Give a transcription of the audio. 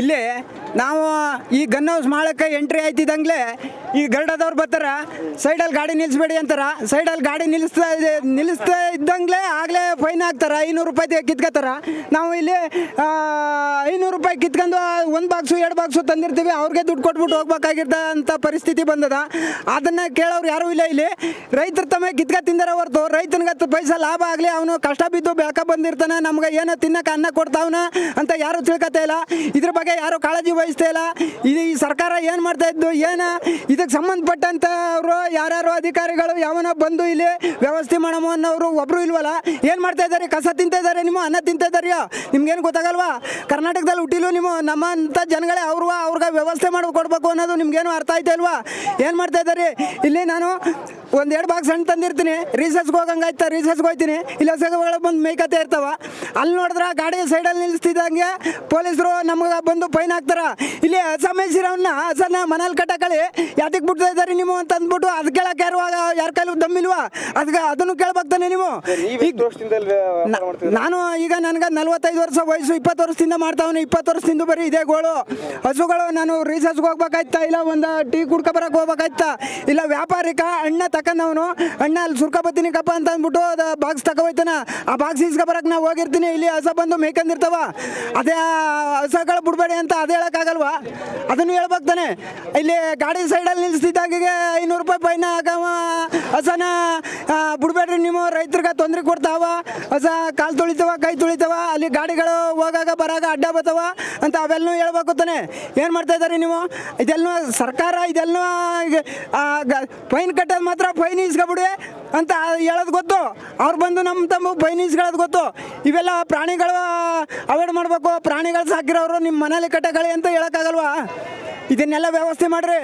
ಇಲ್ಲಿ ನಾವು ಈ ಗನ್ ಹೌಸ್ ಮಾಡಕ್ಕೆ ಎಂಟ್ರಿ ಆಯ್ತಿದ್ದಂಗ್ಲೆ ಈ ಗರ್ಡದವ್ರು ಬರ್ತಾರ ಸೈಡಲ್ಲಿ ಗಾಡಿ ನಿಲ್ಲಿಸ್ಬೇಡಿ ಅಂತಾರ. ಸೈಡಲ್ಲಿ ಗಾಡಿ ನಿಲ್ಲಿಸ್ತಾ ನಿಲ್ಲಿಸ್ತಾ ಇದ್ದಂಗ್ಲೆ ಆಗಲೇ ಫೈನ್ ಹಾಕ್ತಾರ ಐನೂರು ರೂಪಾಯಿ ಕಿತ್ಕೋತಾರ. ನಾವು ಇಲ್ಲಿ ಐನೂರು ರೂಪಾಯಿ ಕಿತ್ಕೊಂಡು ಒಂದು ಬಾಕ್ಸು ಎರಡು ಬಾಕ್ಸು ತಂದಿರ್ತೀವಿ, ಅವ್ರಿಗೆ ದುಡ್ಡು ಕೊಟ್ಬಿಟ್ಟು ಹೋಗ್ಬೇಕಾಗಿರ್ತ ಅಂತ ಪರಿಸ್ಥಿತಿ ಬಂದದ. ಅದನ್ನ ಕೇಳೋರು ಯಾರೂ ಇಲ್ಲ ಇಲ್ಲಿ. ರೈತರ ತಮ್ಮ ಕಿತ್ಕ ತಿಂದಾರ ಹೊರತು, ರೈತನಿಗೆ ಹತ್ತು ಪೈಸಾ ಲಾಭ ಆಗಲಿ, ಅವನು ಕಷ್ಟ ಬಿದ್ದು ಬೆಳ್ಕ ಬಂದಿರ್ತಾನೆ, ನಮ್ಗೆ ಏನೋ ತಿನ್ನಕ್ಕೆ ಅನ್ನ ಕೊಡ್ತಾವನ ಅಂತ ಯಾರು ತಿಳ್ಕೊತಾ ಇಲ್ಲ. ಇದ್ರ ಬಗ್ಗೆ ಯಾರು ಕಾಳಜಿ ವಹಿಸ್ತಾ ಇಲ್ಲ. ಇದು ಈ ಸರ್ಕಾರ ಏನು ಮಾಡ್ತಾ ಇದ್ದು, ಏನು ಇದಕ್ಕೆ ಸಂಬಂಧಪಟ್ಟಂತ ಅವರು ಯಾರ್ಯಾರು ಅಧಿಕಾರಿಗಳು, ಯಾವನ ಬಂದು ಇಲ್ಲಿ ವ್ಯವಸ್ಥೆ ಮಾಡಮೋ ಅನ್ನೋರು ಒಬ್ರು ಇಲ್ವಲ್ಲ? ಏನು ಮಾಡ್ತಾ ಇದ್ದಾರೆ? ಕಸ ತಿಂತಾ ಇದ್ದಾರೆ ನಿಮ್ಮ? ಅನ್ನ ತಿಂತಾ ಇದ್ದಾರೆಯೋ? ನಿಮ್ಗೇನು ಗೊತ್ತಾಗಲ್ವಾ? ಕರ್ನಾಟಕದಲ್ಲಿ ಹುಟ್ಟಿಲು ನಿಮ್ಮ? ನಮ್ಮಂಥ ಜನಗಳೇ ಅವ್ರು, ಅವ್ರಿಗೆ ವ್ಯವಸ್ಥೆ ಮಾಡಿ ಕೊಡಬೇಕು ಅನ್ನೋದು ನಿಮ್ಗೇನು ಅರ್ಥ ಆಯ್ತಾ ಇಲ್ವಾ? ಏನು ಮಾಡ್ತಾ ಇದ್ದಾರೆ? ಇಲ್ಲಿ ನಾನು ಒಂದು ಎರಡು ಬಾಕ್ಸ್ ಹಣ್ಣು ತಂದಿರ್ತೀನಿ. ರೀಸರ್ಚ್ಗೆ ಹೋಗಂಗಾಯ್ತಾ, ರೀಸರ್ಚ್ಗೆ ಹೋಗ್ತೀನಿ. ಇಲ್ಲ ಸಗಗಳು ಬಂದು ಮೇಯ್ಕತೆ ಇರ್ತಾವ. ಅಲ್ಲಿ ನೋಡಿದ್ರೆ ಗಾಡಿ ಸೈಡಲ್ಲಿ ನಿಲ್ಲಿಸ್ತಿದ್ದಂಗೆ ಪೊಲೀಸರು ನಮ್ಗೆ ಬಂದು ಫೈನ್ ಹಾಕ್ತಾರ. ಇಲ್ಲಿ ಅಸಮೇಸಿರವನ್ನ ಹಸನ ಮನೇಲಿ ಕಟ್ಟಕಳಿ. ಯಾತಕ್ಕೆ ಬಿಡ್ತಾ ಇದ್ದಾರೆ ನೀವು ಅಂತ ಅಂದ್ಬಿಟ್ಟು ಅದ್ ಕೇಳಕ್ ಯಾರು ಯಾರ ಕೈಲೂ ದಮ್ಮಿಲ್ವಾ ಅದಕ್ಕೆ ಅದನ್ನು ಕೇಳ್ಬೇಕು ತಾನೆ ನೀವು? ನಾನು ಈಗ ನನಗೆ ನಲ್ವತ್ತೈದು ವರ್ಷ ವಯಸ್ಸು ಇಪ್ಪತ್ತು ವರ್ಷದಿಂದ ಮಾಡ್ತಾವ್ ಇಪ್ಪತ್ತು ವರ್ಷದಿಂದ ಬರೀ ಇದೇ ಗೋಳು. ಹಸುಗಳು ನಾನು ರೀಸರ್ಚ್ಗೆ ಹೋಗ್ಬೇಕಾಯ್ತಾ? ಇಲ್ಲ ಒಂದು ಟೀ ಕುಡ್ಕೊ ಬರಕ್ಕೆ ಹೋಗ್ಬೇಕಾಯ್ತ? ಇಲ್ಲ ವ್ಯಾಪಾರಿಕ ಅಣ್ಣ ತಕೊಂಡವನು ಅಣ್ಣ ಅಲ್ಲಿ ಸುರ್ಕೊಬತ್ತೀನಿ ಕಪ್ಪ ಅಂತ ಅಂದ್ಬಿಟ್ಟು ಅದು ಬಾಕ್ಸ್ ತಗೋಯ್ತಾನ. ಆ ಬಾಕ್ಸ್ ಇಸ್ಕೊ ಬರಕ್ಕೆ ನಾವು ಹೋಗಿರ್ತೀನಿ ಇಲ್ಲಿ ಹಸ ಬಂದು ಮೇಯ್ಕೊಂಡಿರ್ತಾವ. ಅದೇ ಹಸಗಳು ಹಸಗಳು ಬಿಡಬೇಡಿ ಅಂತ ಹೇಳಕ್ ಹೇಳೋಕ್ಕಾಗಲ್ವಾ ಅದನ್ನು ಹೇಳ್ಬೇಕು ತಾನೆ. ಇಲ್ಲಿ ಗಾಡಿ ಸೈಡಲ್ಲಿ ನಿಲ್ಲಿಸ್ತಿದ್ದಾಗೆ ಐನೂರು ರೂಪಾಯಿ ಫೈನ್ ಹಾಕವ ಹಸನ ಬಿಡ್ಬೇಡ್ರಿ ನೀವು, ರೈತರಿಗೆ ತೊಂದರೆ ಕೊಡ್ತಾವ. ಹೊಸ ಕಾಲು ತುಳಿತಾವ, ಕೈ ತುಳಿತಾವ, ಅಲ್ಲಿ ಗಾಡಿಗಳು ಹೋಗಾಗ ಬರಾಗ ಅಡ್ಡ ಬರ್ತಾವ ಅಂತ ಅವೆಲ್ಲನೂ ಹೇಳ್ಬೇಕು ತಾನೆ. ಏನು ಮಾಡ್ತಾ ಇದ್ದಾರೆ ನೀವು? ಇದೆಲ್ಲ ಸರ್ಕಾರ ಇದೆಲ್ಲ ಫೈನ್ ಕಟ್ಟೋದು ಮಾತ್ರ ಫೈನ್ ಇಸ್ಕೊಬಿಡಿ ಅಂತ ಹೇಳೋದು ಗೊತ್ತು. ಅವ್ರು ಬಂದು ನಮ್ಮ ತಮ್ಮ ಫೈನ್ ಇಸ್ಕೊಳ್ಳೋದು ಗೊತ್ತು. ಇವೆಲ್ಲ ಪ್ರಾಣಿಗಳು ಅವಾಯ್ಡ್ ಮಾಡಬೇಕು. ಪ್ರಾಣಿಗಳು ಸಾಕಿರೋರು ನಿಮ್ಮ ಮನೇಲಿ ಕಟ್ಟಗಳಿ ಅಂತ ಹೇಳೋಕ್ಕಾಗಲ್ವಾ? ಇದನ್ನೆಲ್ಲ ವ್ಯವಸ್ಥೆ ಮಾಡ್ರಿ.